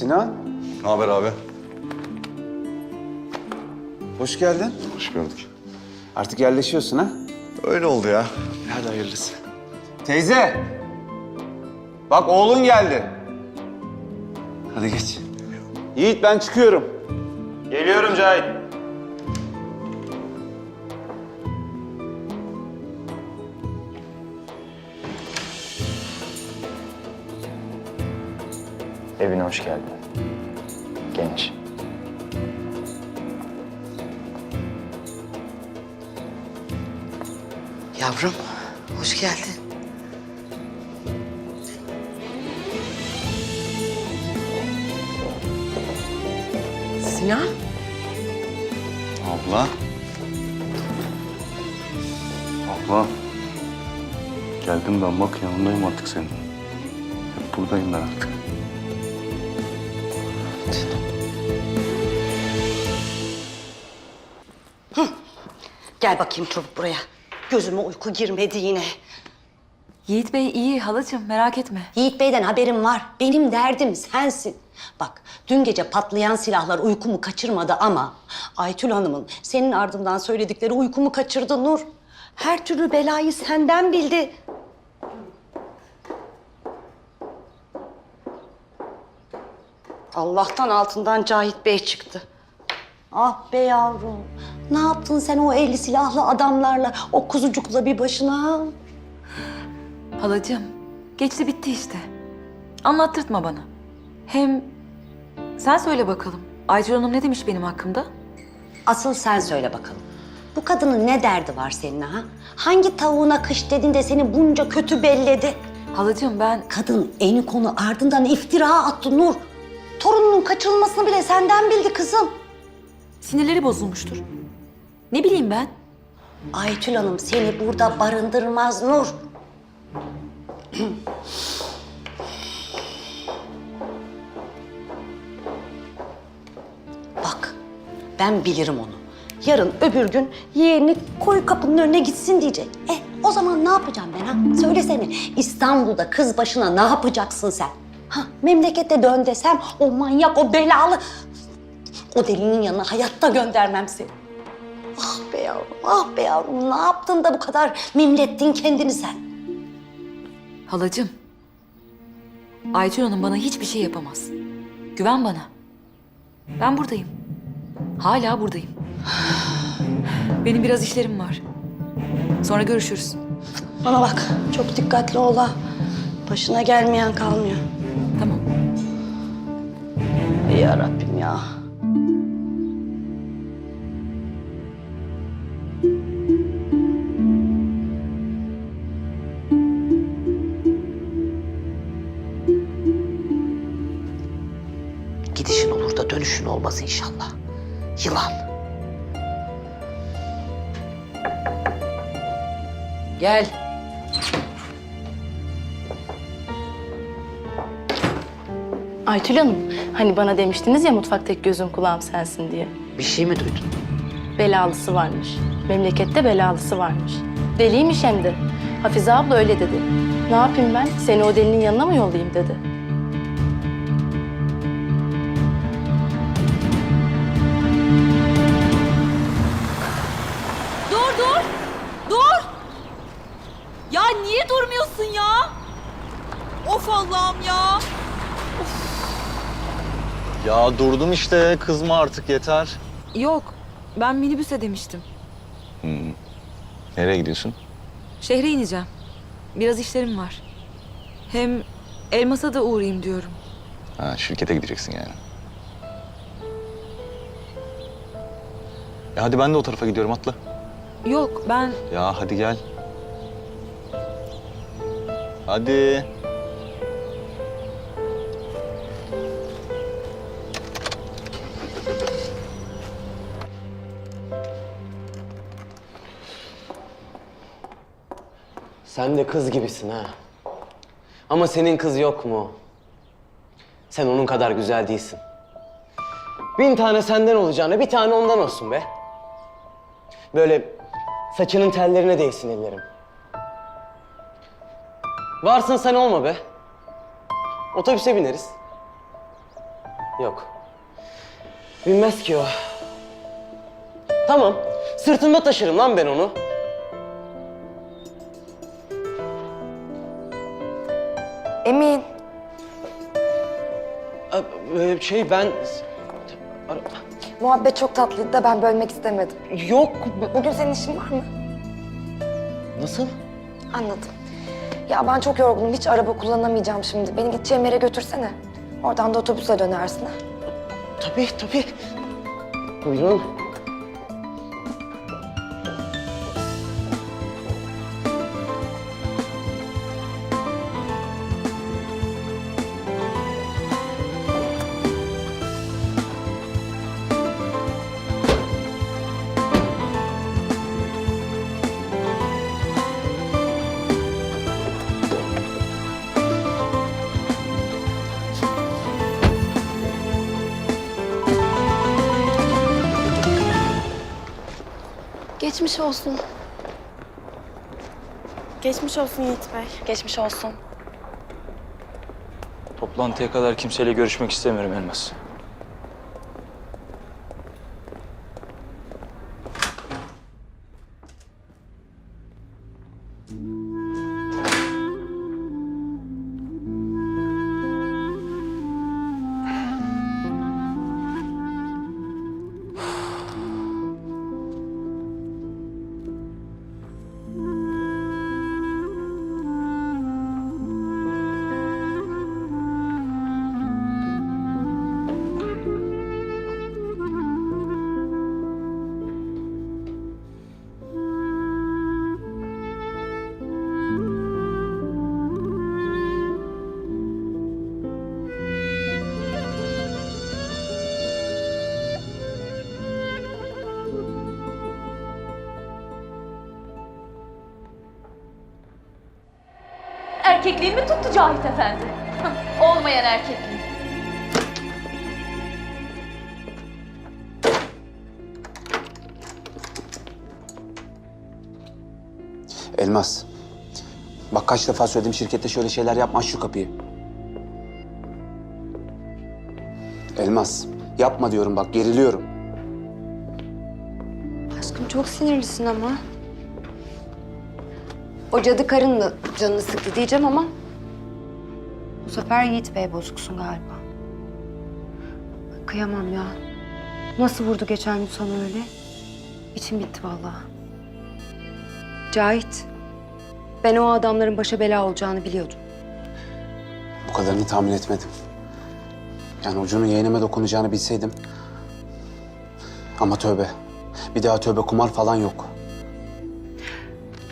Sinan, Ne haber abi? hoş geldin. Hoş gördük. Artık yerleşiyorsun ha? Öyle oldu ya. Hadi hayırlısı. Teyze! Bak oğlun geldi. Hadi geç. Yiğit ben çıkıyorum. Geliyorum Cahit. Evine hoş geldin. Genç. Yavrum, hoş geldin. Sinan, Abla. Abla. Geldim ben bak yanındayım artık senin. Hep buradayım ben artık. Gel bakayım çabuk buraya. Gözüme uyku girmedi yine. Yiğit Bey iyi halacığım merak etme. Yiğit Bey'den haberim var. Benim derdim sensin. Bak, dün gece patlayan silahlar uykumu kaçırmadı ama... Aytül Hanım'ın senin ardından söyledikleri uykumu kaçırdı Nur. Her türlü belayı senden bildi. Allah'tan altından Cahit Bey çıktı. Ah be yavrum. Ne yaptın sen o eli silahlı adamlarla, o kuzucukla bir başına? Halacığım geçti bitti işte. Anlattırtma bana. Hem sen söyle bakalım. Aytül Hanım ne demiş benim hakkımda? Asıl sen söyle bakalım. Bu kadının ne derdi var seninle ha? Hangi tavuğuna kış dedin de seni bunca kötü belledi? Halacığım ben Kadın eni konu ardından iftira attı Nur. Torununun kaçırılmasını bile senden bildi kızım. sinirleri bozulmuştur. Ne bileyim ben? Aytül Hanım seni burada barındırmaz Nur. Bak, ben bilirim onu. Yarın öbür gün yeğeni koy kapının önüne gitsin diyecek. E o zaman ne yapacağım ben ha? Söylesene İstanbul'da kız başına ne yapacaksın sen? Ha memlekete dön desem o manyak o belalı o delinin yanına hayatta göndermem seni. Ah be yavrum, ah be yavrum. Ne yaptın da bu kadar mimlettin kendini sen? Halacığım. Aytül Hanım bana hiçbir şey yapamaz. Güven bana. Ben buradayım. Hala buradayım. Benim biraz işlerim var. Sonra görüşürüz. Bana bak, çok dikkatli ol ha. Başına gelmeyen kalmıyor. Tamam. Ey yarabbim ya. Gidişin olur da dönüşün olmaz inşallah. Yılan. Gel. Aytül Hanım, hani bana demiştiniz ya mutfak tek gözüm kulağım sensin diye. Bir şey mi duydun? Belalısı varmış. Memlekette belalısı varmış. Deliymiş hem de. Hafize abla öyle dedi. Ne yapayım ben? Seni o delinin yanına mı yollayayım dedi. Dur dur. Dur. Ya niye durmuyorsun ya? Of Allah'ım ya. Ya durdum işte kızma artık yeter. Yok. Ben minibüse demiştim. Nereye gidiyorsun? Şehre ineceğim. Biraz işlerim var. Hem Elmas'a da uğrayayım diyorum. Ha şirkete gideceksin yani. Ya hadi ben de o tarafa gidiyorum atla. Yok ben Ya hadi gel. Hadi. Sen de kız gibisin ha. Ama senin kız yok mu? Sen onun kadar güzel değilsin. Bin tane senden olacağına bir tane ondan olsun be. Böyle saçının tellerine değsin ellerim. Varsın sen olma be. Otobüse bineriz. Yok. Binmez ki o. Tamam. Sırtımda taşırım lan ben onu. Emin, Ee, Şey ben... muhabbet çok tatlıydı da ben bölmek istemedim. Yok. Bugün senin işin var mı? Nasıl? Anladım. Ya ben çok yorgunum, hiç araba kullanamayacağım şimdi. Beni gideceğim yere götürsene. Oradan da otobüse dönersin ha. Tabii tabii. Buyurun. Geçmiş olsun. Geçmiş olsun Yiğit Bey. Geçmiş olsun. Toplantıya kadar kimseyle görüşmek istemiyorum Elmas. Erkekliğin mi tuttu Cahit Efendi? Olmayan erkekliğin. Elmas. Bak kaç defa söyledim şirkette şöyle şeyler yapma aç şu kapıyı. Elmas. Yapma diyorum bak geriliyorum. Aşkım çok sinirlisin ama. O cadı karın mı canını sıktı diyeceğim ama... Bu sefer Yiğit Bey bozuksun galiba. Kıyamam ya. Nasıl vurdu geçen gün sana öyle? İçim bitti vallahi. Cahit, ben o adamların başa bela olacağını biliyordum. Bu kadarını tahmin etmedim. Yani ucunun yeğenime dokunacağını bilseydim. Ama tövbe. Bir daha tövbe kumar falan yok.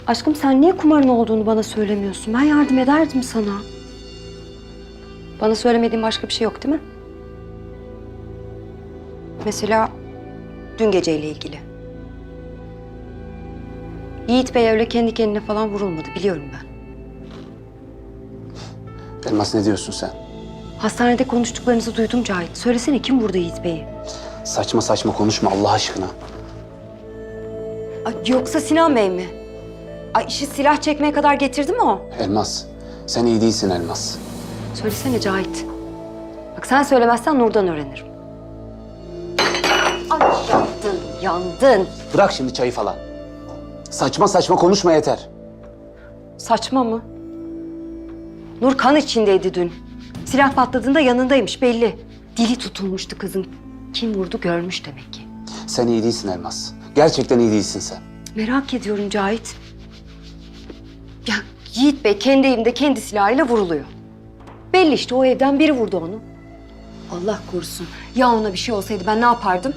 Aşkım sen niye kumarın olduğunu bana söylemiyorsun? Ben yardım ederdim sana. Bana söylemediğin başka bir şey yok değil mi? Mesela dün geceyle ilgili. Yiğit Bey öyle kendi kendine falan vurulmadı biliyorum ben. Elmas ne diyorsun sen? Hastanede konuştuklarınızı duydum Cahit. Söylesene kim vurdu Yiğit Bey'i? Saçma saçma konuşma Allah aşkına. Ay, yoksa Sinan Bey mi? Ay işi silah çekmeye kadar getirdi mi o? Elmas. Sen iyi değilsin Elmas. Söylesene Cahit. Bak sen söylemezsen Nur'dan öğrenirim. Ay yandın, yandın. Bırak şimdi çayı falan. Saçma saçma konuşma yeter. Saçma mı? Nur kan içindeydi dün. Silah patladığında yanındaymış belli. Dili tutulmuştu kızın. Kim vurdu görmüş demek ki. Sen iyi değilsin Elmas. Gerçekten iyi değilsin sen. Merak ediyorum Cahit. Yiğit Bey kendi evinde kendi silahıyla vuruluyor. Belli işte o evden biri vurdu onu. Allah korusun. Ya ona bir şey olsaydı ben ne yapardım?